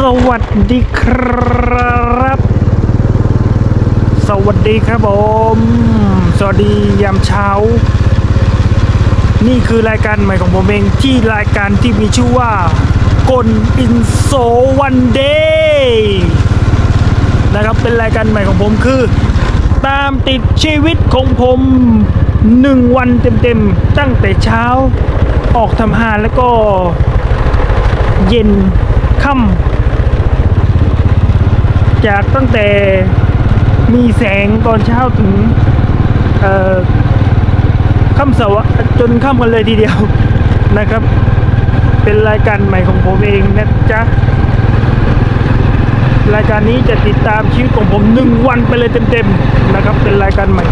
สวัสดีครับ สวัสดีครับผม สวัสดียามเช้า นี่คือรายการใหม่ของผมเองที่รายการที่มีชื่อว่ากลอินโซวันเดย์นะครับเป็นรายการใหม่ของผมคือ ตามติดชีวิตของผมหนึ่งวันเต็มๆ ตั้งแต่เช้า ออกทำงาแล้วก็เย็นค่ำ จากตั้งแต่มีแสงตอนเช้าถึงค่ำสวะจนค่ำกันเลยทีเดียวนะครับ เป็นรายการใหม่ของผมเองนะจ๊ะรายการนี้จะติดตามชีวิตของผมหนึ่งวันไปเลยเต็มๆนะครับ เป็นรายการใหม่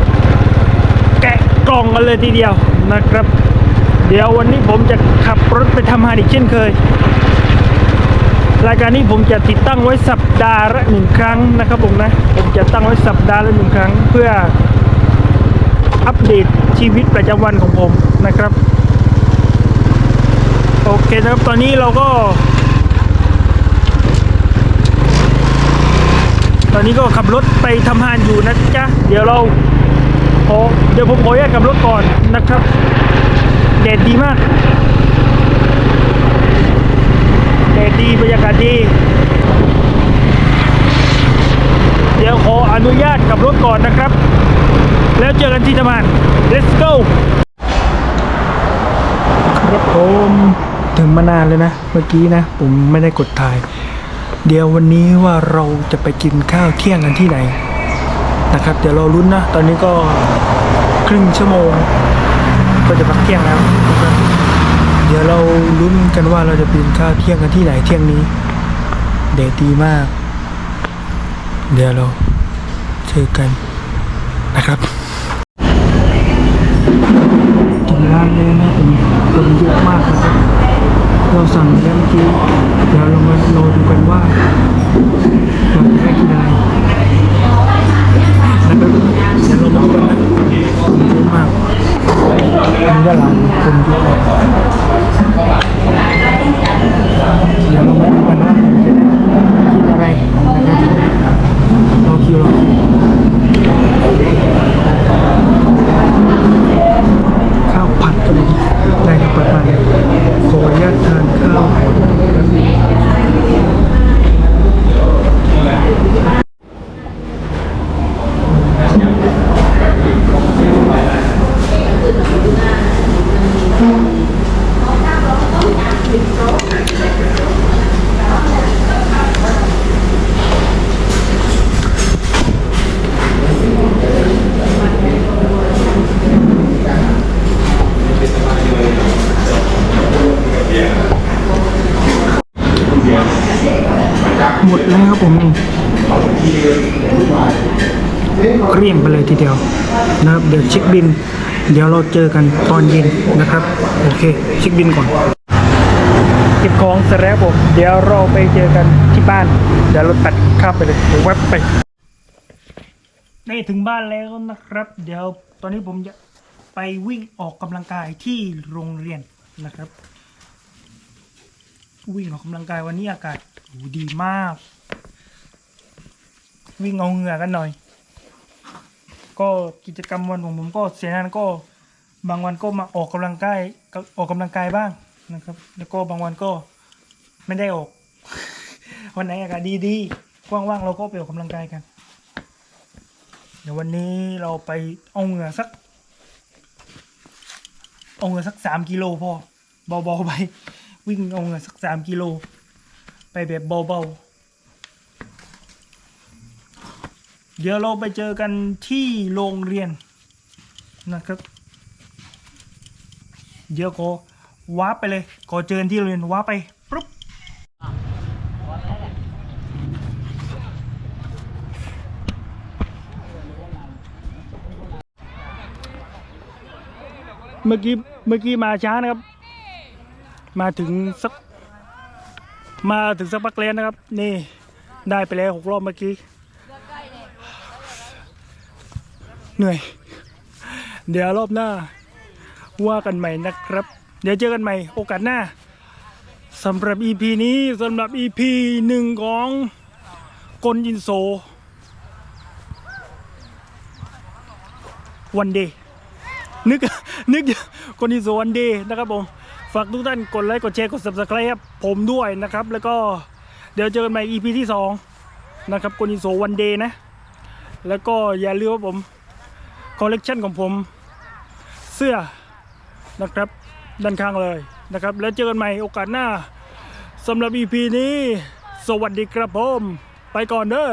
แกะกล่องกันเลยทีเดียวนะครับ เดี๋ยววันนี้ผมจะขับรถไปทำงานอีกเช่นเคย รายการนี้ผมจะติดตั้งไว้สัปดาห์ละหนึ่งครั้งนะครับผมนะ ผมจะตั้งไว้สัปดาห์ละหนึ่งครั้ง เพื่ออัปเดตชีวิตประจำวันของผมนะครับ โอเคนะครับตอนนี้เราก็ ตอนนี้ก็ขับรถไปทำงานอยู่นะจ๊ะ เดี๋ยวเราขอเดี๋ยวผมขออนุญาตขับรถก่อนนะครับแดดดีมาก ดีบรรยากาศดี เดี๋ยวขออนุญาตขับรถก่อนนะครับ แล้วเจอกันที่ทำงาน let's go ครับผมถึงมานานเลยนะ เมื่อกี้นะ ผมไม่ได้กดถ่าย เดี๋ยววันนี้ว่าเราจะไปกินข้าวเที่ยงกันที่ไหนนะครับ เดี๋ยวราลุ้นนะ ตอนนี้ก็ครึ่งชั่วโมง ก็จะพักเที่ยงแล้ว ดี๋ยวเราลุ้นกันว่าเราจะไปกินข้าวเที่ยงกันที่ไหนเที่ยงนี้เดดดีมาก เดี๋ยวเราเจอกันนะครับถึงร้านเลยนะผมคนเยอะมากครับ เราสั่งแล้วเมื่อกี้เดี๋ยวเรามารอดูกันว่า เรื่องของเข้ามา เรียงไปเลยทีเดียวนะครับเดี๋ยวเช็คบิน เดี๋ยวเราเจอกันตอนเย็นนะครับ โอเคเช็คบินก่อนเก็บของเสร็จแล้วผมเดี๋ยวเราไปเจอกันที่บ้าน เดี๋ยวเราตัดข้ามไปเลยเวแวบไปได้ถึงบ้านแล้วนะครับ เดี๋ยวตอนนี้ผมจะไปวิ่งออกกำลังกายที่โรงเรียนนะครับ วิ่งออกกำลังกายวันนี้อากาศดีมาก วิ่งเอาเหงื่อกันหน่อย ก็กิจกรรมวันของผมก็เสียนั้นก็บางวันก็มาออกกำลังกายออกกำลังกายบ้างนะครับ แล้วก็บางวันก็ไม่ได้ออก วันไหนอากาศดีๆว่างๆเราก็ไปออกกำลังกายกัน เดี๋ยววันนี้เราไปเอาเหงื่อสักเอาเหงื่อสักสามกิโลพอเบาๆไป วิ่งเอาเหงื่อสักสามกิโล ไปแบบเบาๆ เดี๋ยวเราไปเจอกันที่โรงเรียนนะครับ เดี๋ยวก็ว้าไปเลยก็เจอกันที่โรงเรียนว้าไปปุ๊บเมื่อกี้เมื่อกี้มาช้านะครับ มาถึงสัก มาถึงสักพักแล้วนะครับ นี่ได้ไปแล้วหกรอบเมื่อกี้ เหนื่อย เดี๋ยวรอบหน้า ว่ากันใหม่นะครับ เดี๋ยวเจอกันใหม่โอกาสหน้าสำหรับ EP นี้สำหรับ EP หนึ่งของกลยินโซ วันเดย์นึก นึกกลยินโซวันเดย์นะครับผม ฝากทุกท่านกดไลค์กดแชร์กด subscribe ผมด้วยนะครับ แล้วก็เดี๋ยวเจอกันใหม่ EP ที่2นะครับกลยินโซวันเดย์นะ แล้วก็อย่าลืมว่าผม คอลเลกชันของผมเสื้อนะครับด้านข้างเลยนะครับ แล้วเจอกันใหม่โอกาสหน้าสำหรับ EP นี้ สวัสดีครับผม ไปก่อนเด้อ